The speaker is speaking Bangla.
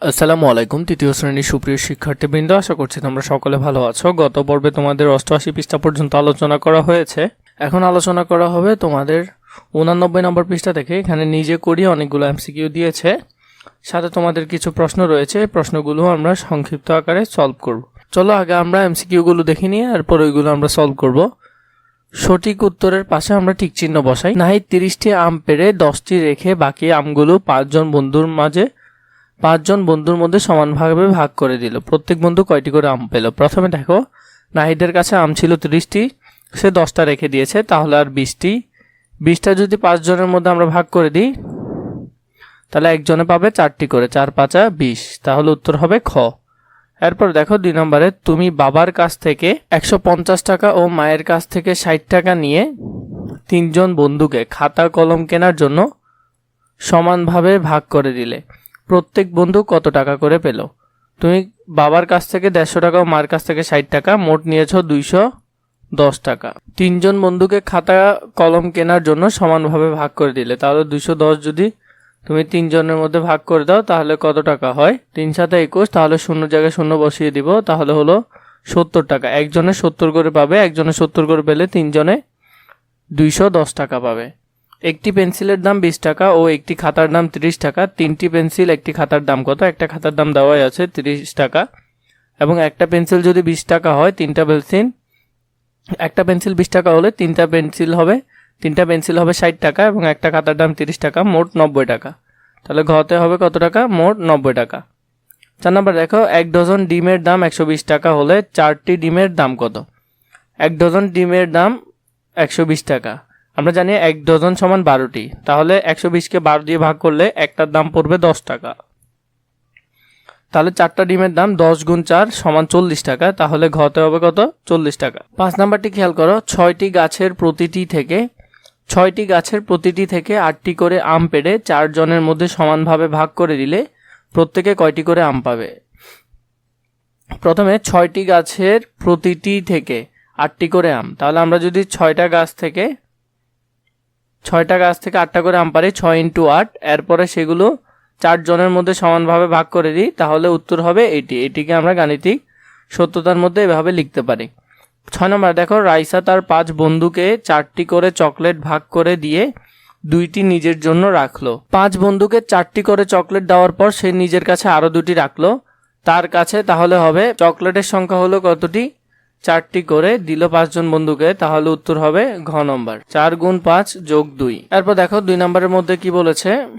আসসালামু আলাইকুম, তৃতীয় শ্রেণির সুপ্রিয় শিক্ষার্থীবৃন্দ, আশা করছি তোমরা সকলে ভালো আছো। গত পর্বে তোমাদের অষ্টআশি পৃষ্ঠা পর্যন্ত আলোচনা করা হয়েছে। এখন আলোচনা করা হবে তোমাদের উনানব্বই নম্বর পৃষ্ঠা থেকে। এখানে নিজে করিয়ে অনেকগুলো এমসিকিউ দিয়েছে। সাথে তোমাদের কিছু প্রশ্ন রয়েছে। এই প্রশ্নগুলো আমরা সংক্ষিপ্ত আকারে সলভ করব। চলো আগে আমরা এমসিকিউগুলো দেখে নিই এরপর ওইগুলো আমরা সলভ করব। সঠিক উত্তরের পাশে আমরা টিক চিহ্ন বসাই। নাহিদ তিরিশটি আম পেড়ে, দশটি রেখে বাকি আমগুলো পাঁচজন বন্ধুর মাঝে পাঁচজন বন্ধুর মধ্যে সমানভাবে ভাগ করে দিল। প্রত্যেক বন্ধু কয়টি করে আম পেল? প্রথমে দেখো, নাহিদের কাছে আম ছিল তিরিশটি, সে দশটা রেখে দিয়েছে, তাহলে আর বিশটি। বিশটা যদি পাঁচজনের মধ্যে আমরা ভাগ করে দিই, তাহলে একজনে পাবে চারটি করে, চার পাঁচা বিশ। তাহলে উত্তর হবে খ। এরপর দেখো দুই নম্বরে, তুমি বাবার কাছ থেকে একশো পঞ্চাশ টাকা ও মায়ের কাছ থেকে ষাট টাকা নিয়ে তিনজন বন্ধুকে খাতা কলম কেনার জন্য সমানভাবে ভাগ করে দিলে। প্রত্যেক বন্ধু কত টাকা করে পেল? তুমি বাবার কাছ থেকে দেড়শো টাকা ও মার কাছ থেকে ষাট টাকা, মোট নিয়েছো দুইশো দশ টাকা। তিনজন বন্ধুকে খাতা কলম কেনার জন্য সমানভাবে ভাগ করে দিলে। তাহলে দুইশো দশ যদি তুমি তিনজনের মধ্যে ভাগ করে দাও, তাহলে কত টাকা হয়? তিন সাথে একুশ, তাহলে শূন্য জায়গায় শূন্য বসিয়ে দিব, তাহলে হলো সত্তর টাকা। একজনে সত্তর করে পাবে, একজনে সত্তর করে পেলে তিনজনে দুইশো দশ টাকা পাবে। একটি পেন্সিলের দাম বিশ টাকা ও একটি খাতার দাম তিরিশ টাকা। তিনটি পেন্সিল, একটি খাতার দাম কত? একটা খাতার দাম দেওয়াই আছে তিরিশ টাকা। এবং একটা পেন্সিল যদি বিশ টাকা হয়, তিনটা পেন্সিল, একটা পেন্সিল বিশ টাকা হলে তিনটা পেন্সিল হবে, তিনটা পেন্সিল হবে ষাট টাকা এবং একটা খাতার দাম তিরিশ টাকা, মোট নব্বই টাকা। তাহলে ঘতে হবে কত টাকা? মোট নব্বই টাকা। চার নাম্বার, দেখো, এক ডজন ডিমের দাম একশো বিশ টাকা হলে চারটি ডিমের দাম কত? এক ডজন ডিমের দাম একশো বিশ টাকা। আমরা জানি এক ডজন সমান বারোটি। তাহলে একশো বিশকে বারো দিয়ে ভাগ করলে একটার দাম পড়বে দশ টাকা। তাহলে চারটা ডিমের দাম দশ গুণ চার সমান চল্লিশ টাকা। তাহলে ঘতে হবে কত? চল্লিশ টাকা। পাঁচ নাম্বারটি খেয়াল করো, ছয়টি গাছের প্রতিটি থেকে, ছয়টি গাছের প্রতিটি থেকে আটটি করে আম পেড়ে চারজনের মধ্যে সমানভাবে ভাগ করে দিলে প্রত্যেকে কয়টি করে আম পাবে? প্রথমে ছয়টি গাছের প্রতিটি থেকে আটটি করে আম। তাহলে আমরা যদি ছয়টা গাছ থেকে ছয়টা গাছ থেকে আটটা করে আম পারি ছয় ইন্টু আট। এরপরে সেগুলো চারজনের মধ্যে সমানভাবে ভাগ করে দিই, তাহলে উত্তর হবে এটি এটিকে আমরা গাণিতিক সত্যতার মধ্যে এভাবে লিখতে পারি। ছয় নম্বর, দেখো, রাইসা তার পাঁচ বন্ধুকে চারটি করে চকলেট ভাগ করে দিয়ে দুইটি নিজের জন্য রাখল। পাঁচ বন্ধুকে চারটি করে চকলেট দেওয়ার পর সে নিজের কাছে আরও দুটি রাখল। তার কাছে তাহলে হবে, চকলেটের সংখ্যা হলো কতটি? চারটি করে দিল পাঁচজন বন্ধুকে, তাহলে উত্তর হবে ঘ নম্বর। চার গুণ পাঁচ যোগ দুই। এরপর দেখো দুই নম্বরের মধ্যে কি বলেছে?